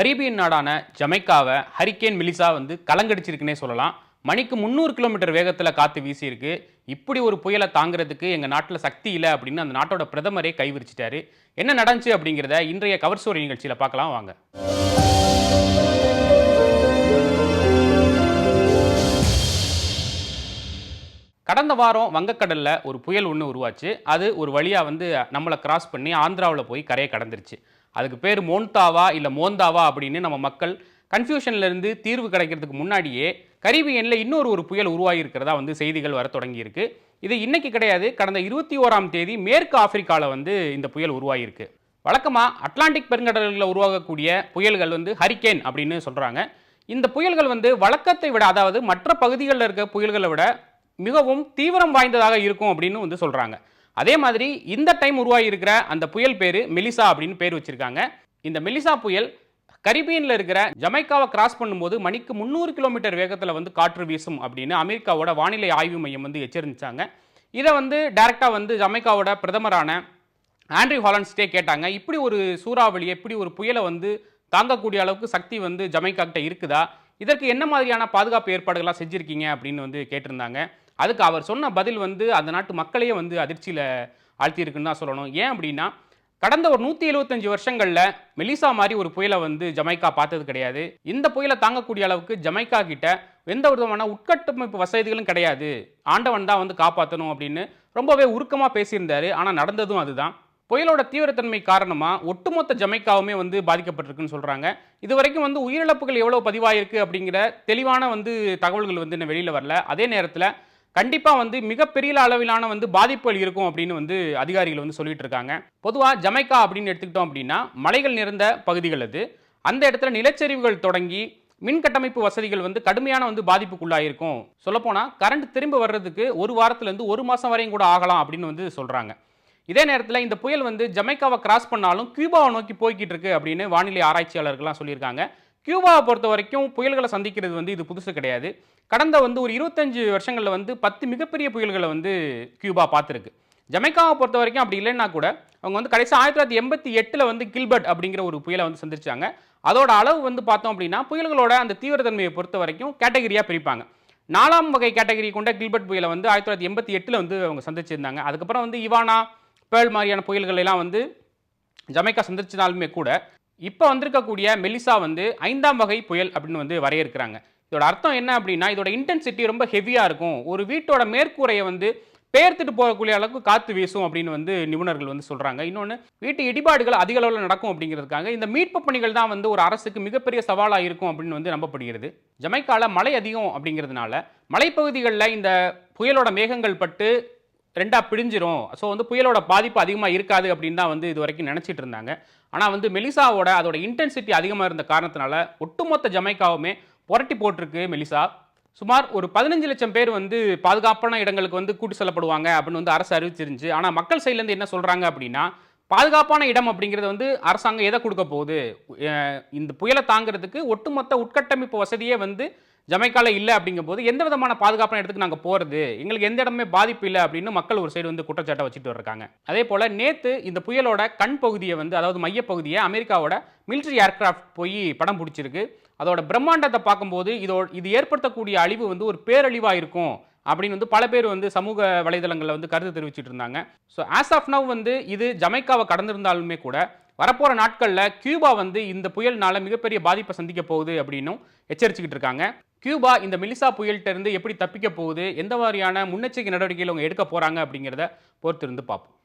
Caribbean நாடான ஜமைக்காவை hurricane மிலிசா வந்து கலங்கடிச்சிருக்குன்னே சொல்லலாம். மணிக்கு முந்நூறு கிலோமீட்டர் வேகத்தில் காற்று வீசியிருக்கு. இப்படி ஒரு புயலை தாங்கிறதுக்கு எங்கள் நாட்டில் சக்தி இல்லை அப்படின்னு அந்த நாட்டோட பிரதமரே கைவிரிச்சிட்டாரு என்ன நடந்துச்சு அப்படிங்கிறத இன்றைய கவர் ஸ்டோரி நிகழ்ச்சியில் பார்க்கலாம் வாங்க. கடந்த வாரம் வங்கக்கடலில் ஒரு புயல் ஒன்று உருவாச்சு. அது ஒரு வழியாக வந்து நம்மளை கிராஸ் பண்ணி ஆந்திராவில் போய் கரையை கடந்துருச்சு. அதுக்கு பேர் மோன்தாவா இல்லை மோந்தாவா அப்படின்னு நம்ம மக்கள் கன்ஃபியூஷன்லேருந்து தீர்வு கிடைக்கிறதுக்கு முன்னாடியே கரீபியனில் இன்னொரு ஒரு புயல் உருவாகியிருக்கிறதா வந்து செய்திகள் வர தொடங்கியிருக்கு. இது இன்னைக்கு கிடையாது. கடந்த இருபத்தி ஓராம் தேதி மேற்கு ஆப்பிரிக்காவில் வந்து இந்த புயல் உருவாகியிருக்கு. வழக்கமாக அட்லாண்டிக் பெருங்கடலில் உருவாகக்கூடிய புயல்கள் வந்து ஹரிக்கேன் அப்படின்னு சொல்கிறாங்க இந்த புயல்கள் வந்து வழக்கத்தை விட அதாவது மற்ற பகுதிகளில் இருக்க புயல்களை விட மிகவும் தீவிரம் வாய்ந்ததாக இருக்கும் அப்படின்னு வந்து சொல்கிறாங்க அதே மாதிரி இந்த டைம் உருவாகி இருக்கிற அந்த புயல் பேர் மெலிசா அப்படின்னு பேர் வச்சுருக்காங்க. இந்த மெலிசா புயல் கரிபியனில் இருக்கிற ஜமைக்காவை கிராஸ் பண்ணும்போது மணிக்கு முந்நூறு கிலோமீட்டர் வேகத்தில் வந்து காற்று வீசும் அப்படின்னு அமெரிக்காவோட வானிலை ஆய்வு மையம் வந்து எச்சரிச்சாங்க. இதை வந்து டைரெக்டாக வந்து ஜமைக்காவோட பிரதமரான ஆண்ட்ரி ஹாலன்ஸ்டே கேட்டாங்க. இப்படி ஒரு சூறாவளியை இப்படி ஒரு புயலை வந்து தாங்கக்கூடிய அளவுக்கு சக்தி வந்து ஜமைக்கா கிட்ட இருக்குதா? இதற்கு என்ன மாதிரியான பாதுகாப்பு ஏற்பாடுகள்லாம் செஞ்சுருக்கீங்க அப்படின்னு வந்து கேட்டிருந்தாங்க. அதுக்கு அவர் சொன்ன பதில் வந்து அந்த நாட்டு மக்களையே வந்து அதிர்ச்சியில் ஆழ்த்தியிருக்குன்னு தான் சொல்லணும். ஏன் அப்படின்னா கடந்த ஒரு நூற்றி எழுபத்தஞ்சு வருஷங்களில் மெலிசா மாதிரி ஒரு புயலை வந்து ஜமைக்கா பார்த்தது கிடையாது. இந்த புயலை தாங்கக்கூடிய அளவுக்கு ஜமைக்கா கிட்ட எந்த விதமான உட்கட்டமைப்பு வசதிகளும் கிடையாது. ஆண்டவன் தான் வந்து காப்பாற்றணும் அப்படின்னு ரொம்பவே உருக்கமாக பேசியிருந்தார். ஆனால் நடந்ததும் அதுதான். புயலோட தீவிரத்தன்மை காரணமாக ஒட்டுமொத்த ஜமைக்காவுமே வந்து பாதிக்கப்பட்டிருக்குன்னு சொல்கிறாங்க இது வரைக்கும் வந்து உயிரிழப்புகள் எவ்வளோ பதிவாயிருக்கு அப்படிங்கிற தெளிவான வந்து தகவல்கள் வந்து இன்னும் வெளியில் வரல. அதே நேரத்தில் கண்டிப்பாக வந்து மிகப்பெரிய அளவிலான வந்து பாதிப்புகள் இருக்கும் அப்படின்னு வந்து அதிகாரிகள் வந்து சொல்லிட்டு இருக்காங்க பொதுவாக ஜமைக்கா அப்படின்னு எடுத்துக்கிட்டோம் அப்படின்னா மலைகள் நிறைந்த பகுதிகள் அது. அந்த இடத்துல நிலச்சரிவுகள் தொடங்கி மின் கட்டமைப்பு வசதிகள் வந்து கடுமையான வந்து பாதிப்புக்குள்ளாயிருக்கும். சொல்லப்போனால் கரண்ட் திரும்ப வர்றதுக்கு ஒரு வாரத்துலேருந்து ஒரு மாதம் வரையும் கூட ஆகலாம் அப்படின்னு வந்து சொல்கிறாங்க இதே நேரத்தில் இந்த புயல் வந்து ஜமைக்காவை கிராஸ் பண்ணாலும் கியூபாவை நோக்கி போய்கிட்டு இருக்கு அப்படின்னு வானிலை ஆராய்ச்சியாளர்கள்லாம் சொல்லியிருக்காங்க. கியூபாவை பொறுத்த வரைக்கும் புயல்களை சந்திக்கிறது வந்து இது புதுசு கிடையாது. கடந்த வந்து ஒரு இருபத்தஞ்சு வருஷங்களில் வந்து பத்து மிகப்பெரிய புயல்களை வந்து கியூபா பார்த்துருக்கு. ஜமைக்காவை பொறுத்த வரைக்கும் அப்படி இல்லைன்னா கூட அவங்க வந்து கடைசி ஆயிரத்தி தொள்ளாயிரத்தி எண்பத்தி எட்டில் வந்து கில்பர்ட் அப்படிங்கிற ஒரு புயலை வந்து சந்திச்சாங்க. அதோட அளவு வந்து பார்த்தோம் அப்படின்னா புயல்களோட அந்த தீவிரத்தன்மையை பொறுத்த வரைக்கும் கேட்டகரியாக பிரிப்பாங்க. நாலாம் வகை கேட்டகரி கொண்ட கில்பர்ட் புயலை வந்து ஆயிரத்தி தொள்ளாயிரத்தி எண்பத்தி எட்டில் வந்து அவங்க சந்திச்சிருந்தாங்க. அதுக்கப்புறம் வந்து இவானா பேர்ல் மாதிரியான புயல்கள் எல்லாம் வந்து ஜமைக்கா சந்திச்சினாலுமே கூட இப்போ வந்திருக்கக்கூடிய மெலிசா வந்து ஐந்தாம் வகை புயல் அப்படின்னு வந்து வரையறுக்கிறாங்க. இதோட அர்த்தம் என்ன அப்படின்னா இதோட இன்டென்சிட்டி ரொம்ப ஹெவியாக இருக்கும். ஒரு வீட்டோட மேற்கூரையை வந்து பெயர்த்துட்டு போகக்கூடிய அளவுக்கு காற்று வீசும் அப்படின்னு வந்து நிபுணர்கள் வந்து சொல்கிறாங்க இன்னொன்று வீட்டு இடிபாடுகள் அதிக அளவில் நடக்கும் அப்படிங்கிறதுக்காக இந்த மீட்பு பணிகள் தான் வந்து ஒரு அரசுக்கு மிகப்பெரிய சவாலாக இருக்கும் அப்படின்னு வந்து நம்பப்படுகிறது. ஜமைக்கால மழை அதிகம் அப்படிங்கிறதுனால மலைப்பகுதிகளில் இந்த புயலோட மேகங்கள் பட்டு ரெண்டாக பிடிஞ்சிரும் ஸோ வந்து புயலோட பாதிப்பு அதிகமாக இருக்காது அப்படின்னு தான் வந்து இது வரைக்கும் நினச்சிட்டு இருந்தாங்க. ஆனால் வந்து மெலிசாவோட அதோட இன்டென்சிட்டி அதிகமாக இருந்த காரணத்தினால ஒட்டுமொத்த ஜமைக்காவுமே புரட்டி போட்டிருக்கு மெலிசா. சுமார் ஒரு பதினஞ்சு லட்சம் பேர் வந்து பாதுகாப்பான இடங்களுக்கு வந்து கூட்டி செல்லப்படுவாங்க அப்படின்னு வந்து அரசு அறிவிச்சிருந்துச்சு. ஆனால் மக்கள் சைட்லேருந்து என்ன சொல்கிறாங்க அப்படின்னா பாதுகாப்பான இடம் அப்படிங்கிறது வந்து அரசாங்கம் எதை கொடுக்க போகுது? இந்த புயலை தாங்கிறதுக்கு ஒட்டுமொத்த உட்கட்டமைப்பு வசதியே வந்து ஜமைக்கால இல்லை அப்படிங்கும்போது எந்த விதமான பாதுகாப்பான இடத்துக்கு நாங்கள் போகிறது எங்களுக்கு எந்த இடமே பாதிப்பு இல்லை அப்படின்னு மக்கள் ஒரு சைடு வந்து குற்றச்சாட்டை வச்சுட்டு இருக்காங்க அதே போல் நேற்று இந்த புயலோட கண் பகுதியை வந்து அதாவது மையப்பகுதியை அமெரிக்காவோட மிலிட்ரி ஏர்க்ராஃப்ட் போய் படம் பிடிச்சிருக்கு. அதோட பிரம்மாண்டத்தை பார்க்கும்போது இதோ இது ஏற்படுத்தக்கூடிய அழிவு வந்து ஒரு பேரழிவாக இருக்கும் அப்படின்னு வந்து பல பேர் வந்து சமூக வலைதளங்களில் வந்து கருத்து தெரிவிச்சிட்டு இருந்தாங்க. ஸோ ஆஸ் ஆஃப் நவ் வந்து இது ஜமைக்காவை கடந்திருந்தாலுமே கூட வரப்போகிற நாட்களில் கியூபா வந்து இந்த புயல்னால மிகப்பெரிய பாதிப்பை சந்திக்க போகுது அப்படின்னும் எச்சரிச்சுக்கிட்டு இருக்காங்க. கியூபா இந்த மெலிசா புயல்கிட்ட இருந்து எப்படி தப்பிக்க போகுது? எந்த மாதிரியான முன்னெச்சரிக்கை நடவடிக்கைகள் அவங்க எடுக்க போகிறாங்க அப்படிங்கிறத பொறுத்திருந்து பார்ப்போம்.